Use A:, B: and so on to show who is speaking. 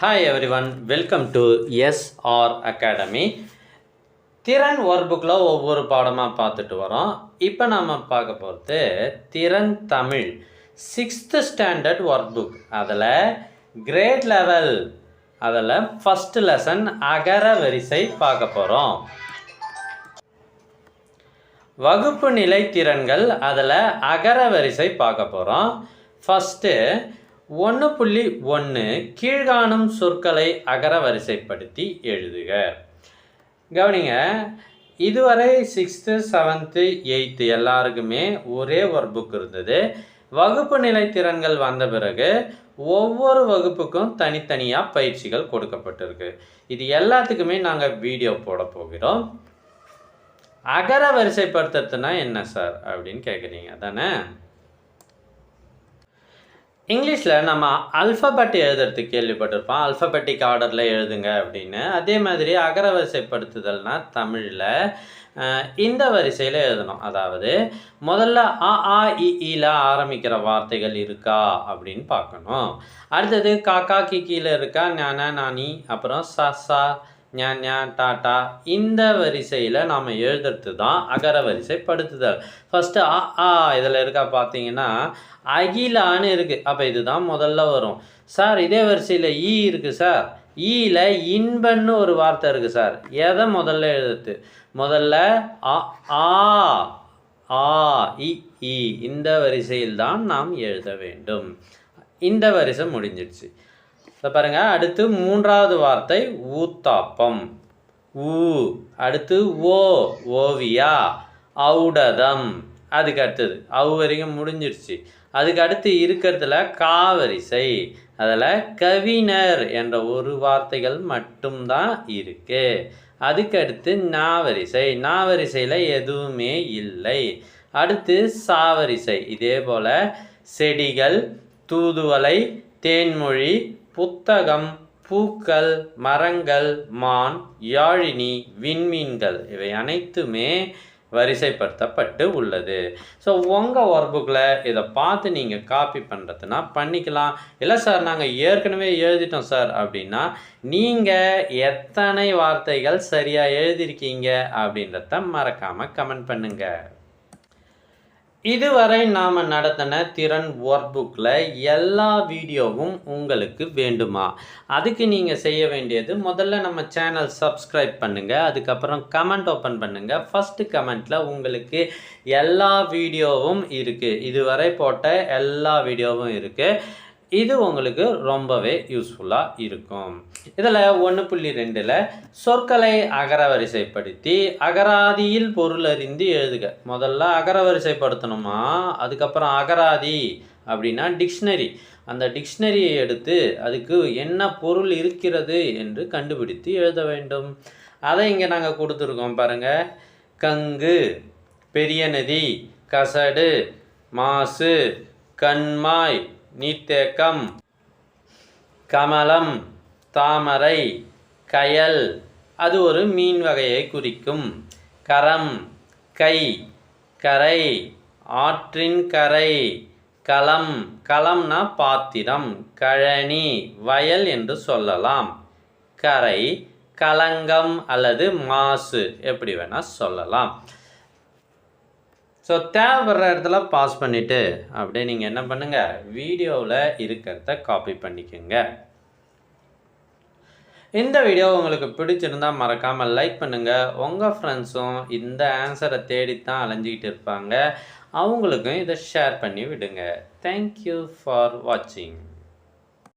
A: Hi everyone welcome to SR academy திறன் work புக்கில் ஒவ்வொரு பாடமாக பார்த்துட்டு வரோம். இப்போ நம்ம பார்க்க போகிறது திறன் Tamil. Sixth standard work book அதில் கிரேட் லெவல் அதில் ஃபஸ்ட்டு லெசன் அகர வரிசை பார்க்க போகிறோம் வகுப்பு நிலை திறன்கள் அதில் அகர வரிசை பார்க்க போகிறோம் ஃபஸ்ட்டு ஒன்று புள்ளி ஒன்று கீழ்காணும் சொற்களை அகர வரிசைப்படுத்தி எழுதுக. கவனிங்க இதுவரை சிக்ஸ்த்து செவன்த்து எயித்து எல்லாருக்குமே ஒரே ஒரு புக் இருந்தது. வகுப்பு நிலை திறன்கள் வந்த பிறகு ஒவ்வொரு வகுப்புக்கும் தனித்தனியாக பயிற்சிகள் கொடுக்கப்பட்டிருக்கு. இது எல்லாத்துக்குமே நாங்கள் வீடியோ போட போகிறோம். அகர வரிசைப்படுத்துறதுனா என்ன சார்? அப்படின்னு கேட்குறீங்க தானே இங்கிலீஷில் நம்ம அல்ஃபபெட் எழுதுறது கேள்விப்பட்டிருப்போம். அல்ஃபபெட்டிக் ஆர்டரில் எழுதுங்க அப்படின்னு. அதே மாதிரி அகரவரிசைப்படுத்துதல்னால் தமிழில் இந்த வரிசையில் எழுதணும். அதாவது முதல்ல அ ஆ இல ஆரம்பிக்கிற வார்த்தைகள் இருக்கா அப்படின்னு பார்க்கணும். அடுத்தது காக்கா கிக்கியில் இருக்கா? ஞான நானி அப்புறம் ச சா ஞா ஞா டாட்டா இந்த வரிசையில் நாம் எழுதுறது தான் அகர வரிசை படுத்துதல் ஃபஸ்ட்டு அ ஆ இதில் இருக்கா பார்த்தீங்கன்னா அகிலான்னு இருக்குது அப்போ இதுதான் முதல்ல வரும். சார் இதே வரிசையில் ஈ இருக்குது சார் ஈயில் இன்பன்னு ஒரு வார்த்தை இருக்குது சார் எதை முதல்ல எழுதுறது? முதல்ல அ ஆ ஆ இ இந்த வரிசையில் தான் நாம் எழுத வேண்டும். இந்த வரிசை முடிஞ்சிடுச்சு. இதை பாருங்கள் அடுத்து மூன்றாவது வார்த்தை ஊத்தாப்பம். ஊ. அடுத்து ஓ. ஓவியா. ஔடதம். அதுக்கு அடுத்தது. அவு வரைக்கும் முடிஞ்சிடுச்சு அதுக்கு அடுத்து இருக்கிறதுல காவரிசை. அதில் கவிஞர் என்ற ஒரு வார்த்தைகள் மட்டும்தான் இருக்கு. அதுக்கு அடுத்து நாவரிசை. நாவரிசையில் எதுவுமே இல்லை. அடுத்து சாவரிசை. இதே போல் செடிகள் தூதுவலை தேன்மொழி புத்தகம் பூக்கள் மரங்கள் மான் யாழினி விண்மீன்கள் இவை அனைத்துமே வரிசைப்படுத்தப்பட்டு உள்ளது. ஸோ உங்கள் ஒர்க் புக்கில் இதை பார்த்து நீங்கள் காப்பி பண்ணுறதுனா பண்ணிக்கலாம். இல்லை சார் நாங்கள் ஏற்கனவே எழுதிட்டோம் சார் அப்படின்னா நீங்கள் எத்தனை வார்த்தைகள் சரியாக எழுதியிருக்கீங்க அப்படின்றத மறக்காமல் கமெண்ட் பண்ணுங்கள் இதுவரை நாம் நடத்தின திறன் ஒர்க் புக்கில் எல்லா வீடியோவும் உங்களுக்கு வேண்டுமா? அதுக்கு நீங்கள் செய்ய வேண்டியது முதல்ல நம்ம சேனல் சப்ஸ்கிரைப் பண்ணுங்கள் அதுக்கப்புறம் கமெண்ட் ஓப்பன் பண்ணுங்கள் ஃபஸ்ட்டு கமெண்ட்டில் உங்களுக்கு எல்லா வீடியோவும் இருக்குது இதுவரை போட்ட எல்லா வீடியோவும் இருக்குது இது உங்களுக்கு ரொம்பவே யூஸ்ஃபுல்லாக இருக்கும். இதில் ஒன்று புள்ளி ரெண்டில் சொற்களை அகரவரிசைப்படுத்தி அகராதியில் பொருள் அறிந்து எழுதுக. முதல்ல அகரவரிசைப்படுத்தணுமா? அதுக்கப்புறம் அகராதி அப்படின்னா டிக்ஷனரி அந்த டிக்ஷனரியை எடுத்து அதுக்கு என்ன பொருள் இருக்கிறது என்று கண்டுபிடித்து எழுத வேண்டும். அதை இங்கே நாங்கள் கொடுத்துருக்கோம் பாருங்கள் கங்கு பெரிய நதி கசடு மாசு கண்மாய் நீர்த்தேக்கம் கமலம் தாமரை கயல் அது ஒரு மீன் வகையை குறிக்கும். கரம் கை கரை ஆற்றின் கரை களம் களம்னா பாத்திரம் கழனி வயல் என்று சொல்லலாம். கரை களங்கம் அல்லது மாசு எப்படி வேணால் சொல்லலாம். ஸோ தேவைப்படுற இடத்துல பாஸ் பண்ணிவிட்டு அப்படியே நீங்கள் என்ன பண்ணுங்கள் வீடியோவில் இருக்கிறத காப்பி பண்ணிக்கோங்க. இந்த வீடியோ உங்களுக்கு பிடிச்சிருந்தா மறக்காமல் லைக் பண்ணுங்கள் உங்கள் ஃப்ரெண்ட்ஸும் இந்த ஆன்சரை தேடித்தான் அலைஞ்சிக்கிட்டு இருப்பாங்க. அவங்களுக்கும் இதை ஷேர் பண்ணி விடுங்க. தேங்க்யூ ஃபார் வாட்சிங்